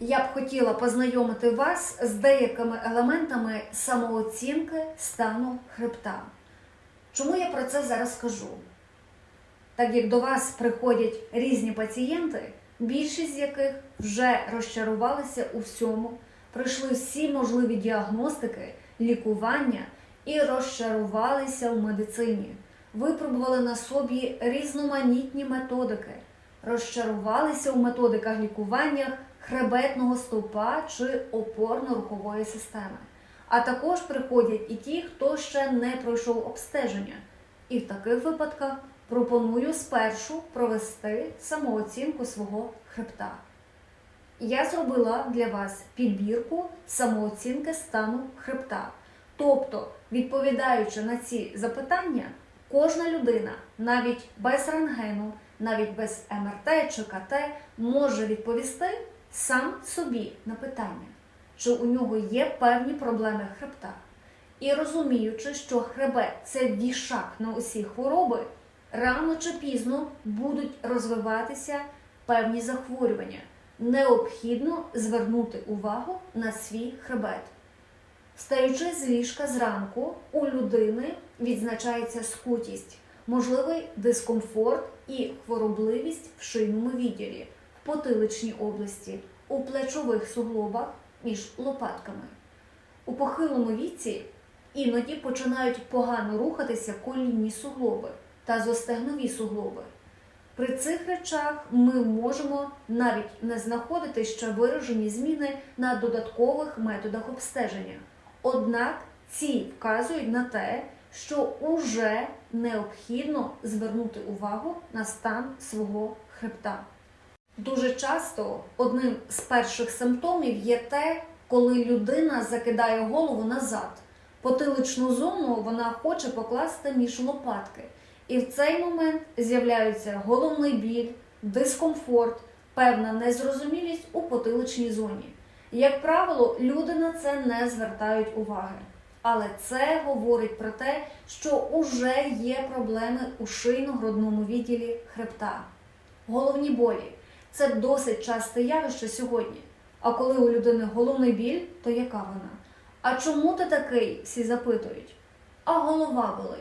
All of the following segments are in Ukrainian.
Я б хотіла познайомити вас з деякими елементами самооцінки стану хребта. Чому я про це зараз кажу? Так як до вас приходять різні пацієнти, більшість з яких вже розчарувалися у всьому, пройшли всі можливі діагностики, лікування і розчарувалися в медицині, випробували на собі різноманітні методики, розчарувалися у методиках лікування хребетного стовпа чи опорно-рухової системи. А також приходять і ті, хто ще не пройшов обстеження. І в таких випадках пропоную спершу провести самооцінку свого хребта. Я зробила для вас підбірку самооцінки стану хребта. Тобто, відповідаючи на ці запитання, кожна людина, навіть без рентгену, навіть без МРТ чи КТ, може відповісти сам собі на питання, чи у нього є певні проблеми хребта. І розуміючи, що хребет це вішак на усі хвороби, рано чи пізно будуть розвиватися певні захворювання. Необхідно звернути увагу на свій хребет. Встаючи з ліжка зранку, у людини відзначається скутість, можливий дискомфорт і хворобливість в шийному відділі, потиличній області, у плечових суглобах між лопатками. У похилому віці іноді починають погано рухатися колінні суглоби та зостегнові суглоби. При цих речах ми можемо навіть не знаходити ще виражені зміни на додаткових методах обстеження. Однак ці вказують на те, що уже необхідно звернути увагу на стан свого хребта. Дуже часто одним з перших симптомів є те, коли людина закидає голову назад. Потиличну зону вона хоче покласти між лопатки. І в цей момент з'являються головний біль, дискомфорт, певна незрозумілість у потиличній зоні. Як правило, люди на це не звертають уваги. Але це говорить про те, що вже є проблеми у шийно-грудному відділі хребта. Головні болі це досить часте явище сьогодні. А коли у людини головний біль, то яка вона? А чому ти такий? всі запитують. А голова болить.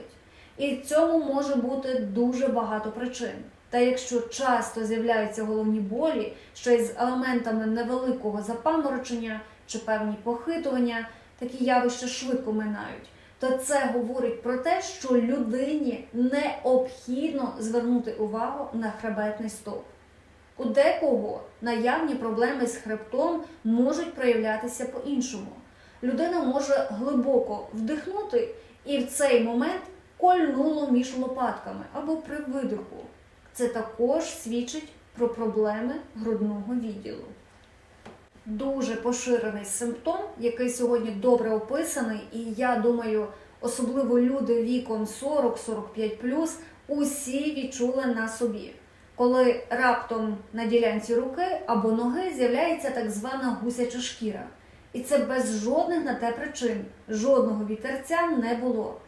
І цьому може бути дуже багато причин. Та якщо часто з'являються головні болі, що із елементами невеликого запаморочення чи певні похитування, такі явища швидко минають, то це говорить про те, що людині необхідно звернути увагу на хребетний стовп. У декого наявні проблеми з хребтом можуть проявлятися по-іншому. Людина може глибоко вдихнути і в цей момент кольнуло між лопатками або при видиху. Це також свідчить про проблеми грудного відділу. Дуже поширений симптом, який сьогодні добре описаний, і я думаю, особливо люди віком 40-45 усі відчули на собі, коли раптом на ділянці руки або ноги з'являється так звана гусяча шкіра. І це без жодних на те причин, жодного вітерця не було.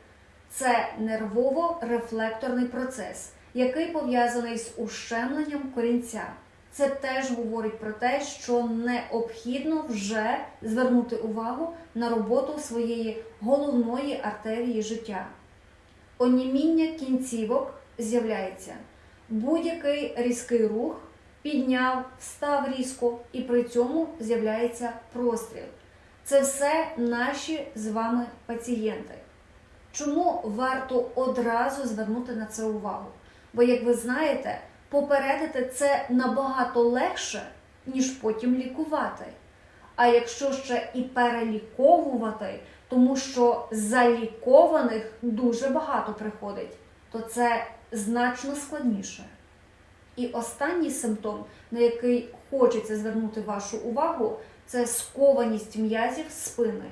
Це нервово-рефлекторний процес, який пов'язаний з ущемленням корінця. Це теж говорить про те, що необхідно вже звернути увагу на роботу своєї головної артерії життя. Оніміння кінцівок з'являється. Будь-який різкий рух підняв, встав різко, і при цьому з'являється простріл. Це все наші з вами пацієнти. Чому варто одразу звернути на це увагу? Бо, як ви знаєте, попередити це набагато легше, ніж потім лікувати. А якщо ще і переліковувати, тому що залікованих дуже багато приходить, то це значно складніше. І останній симптом, на який хочеться звернути вашу увагу, це скованість м'язів спини.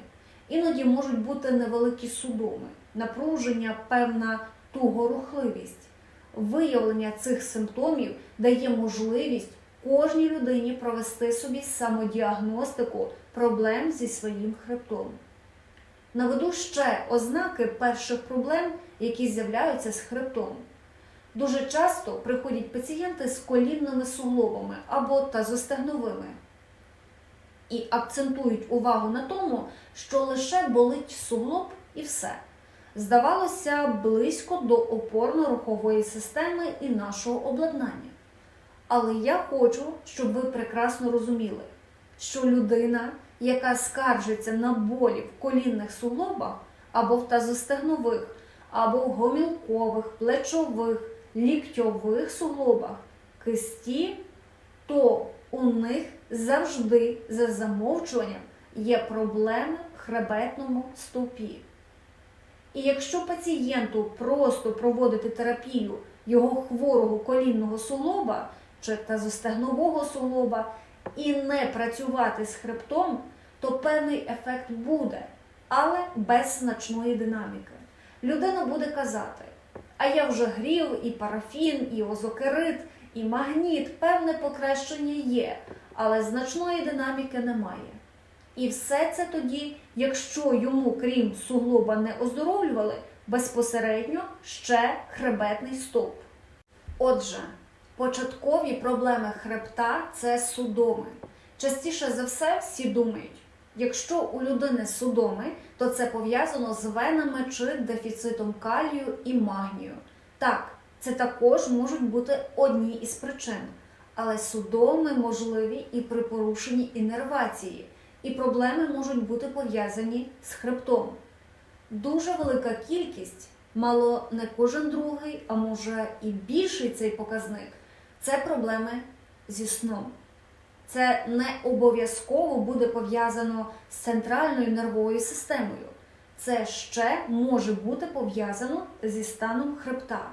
Іноді можуть бути невеликі судоми, напруження, певна тугорухливість. Виявлення цих симптомів дає можливість кожній людині провести собі самодіагностику проблем зі своїм хребтом. Наведу ще ознаки перших проблем, які з'являються з хребтом. Дуже часто приходять пацієнти з колінними суглобами або тазостегновими. і акцентують увагу на тому, що лише болить суглоб і все. Здавалося, близько до опорно-рухової системи і нашого обладнання. Але я хочу, щоб ви прекрасно розуміли, що людина, яка скаржиться на болі в колінних суглобах або в тазостегнових, або в гомілкових, плечових, ліктьових суглобах, кисті, то у них завжди за замовчуванням є проблеми в хребетному стовпі. І якщо пацієнту просто проводити терапію його хворого колінного суглоба чи тазостегнового суглоба і не працювати з хребтом, то певний ефект буде, але без значної динаміки. Людина буде казати: а я вже грів і парафін, і озокерит, і магніт, певне покращення є, але значної динаміки немає. І все це тоді, якщо йому, крім суглоба, не оздоровлювали, безпосередньо ще хребетний стовп. Отже, початкові проблеми хребта це судоми. Частіше за все, всі думають, якщо у людини судоми, то це пов'язано з венами чи дефіцитом калію і магнію. Так, це також можуть бути одні із причин, але судоми можливі і при порушенні інервації і проблеми можуть бути пов'язані з хребтом. Дуже велика кількість, мало не кожен другий, а може і більший цей показник це проблеми зі сном. Це не обов'язково буде пов'язано з центральною нервовою системою. Це ще може бути пов'язано зі станом хребта.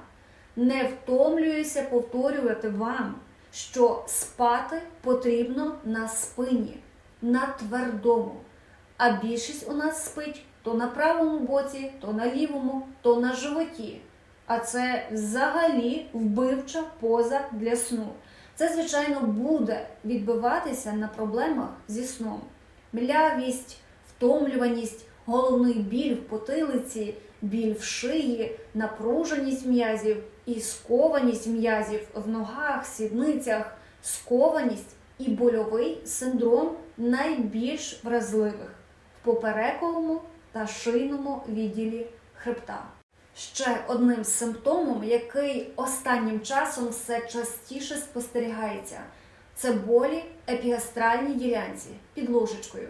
Не втомлююся повторювати вам, що спати потрібно на спині на твердому. А більшість у нас спить то на правому боці, то на лівому, то на животі. А це взагалі вбивча поза для сну. Це, звичайно, буде відбиватися на проблемах зі сном. Млявість, втомлюваність, головний біль в потилиці, біль в шиї, напруженість м'язів і скованість м'язів в ногах, сідницях, скованість і больовий синдром найбільш вразливих в поперековому та шийному відділі хребта. Ще одним симптомом, який останнім часом все частіше спостерігається, це болі епігастральній ділянці під ложечкою.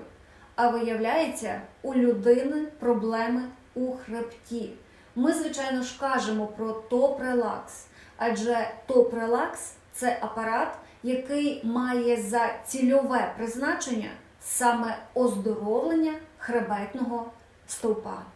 А виявляється, у людини проблеми у хребті. Ми, звичайно ж, кажемо про топ-релакс, адже топ-релакс це апарат, який має за цільове призначення саме оздоровлення хребетного стовпа.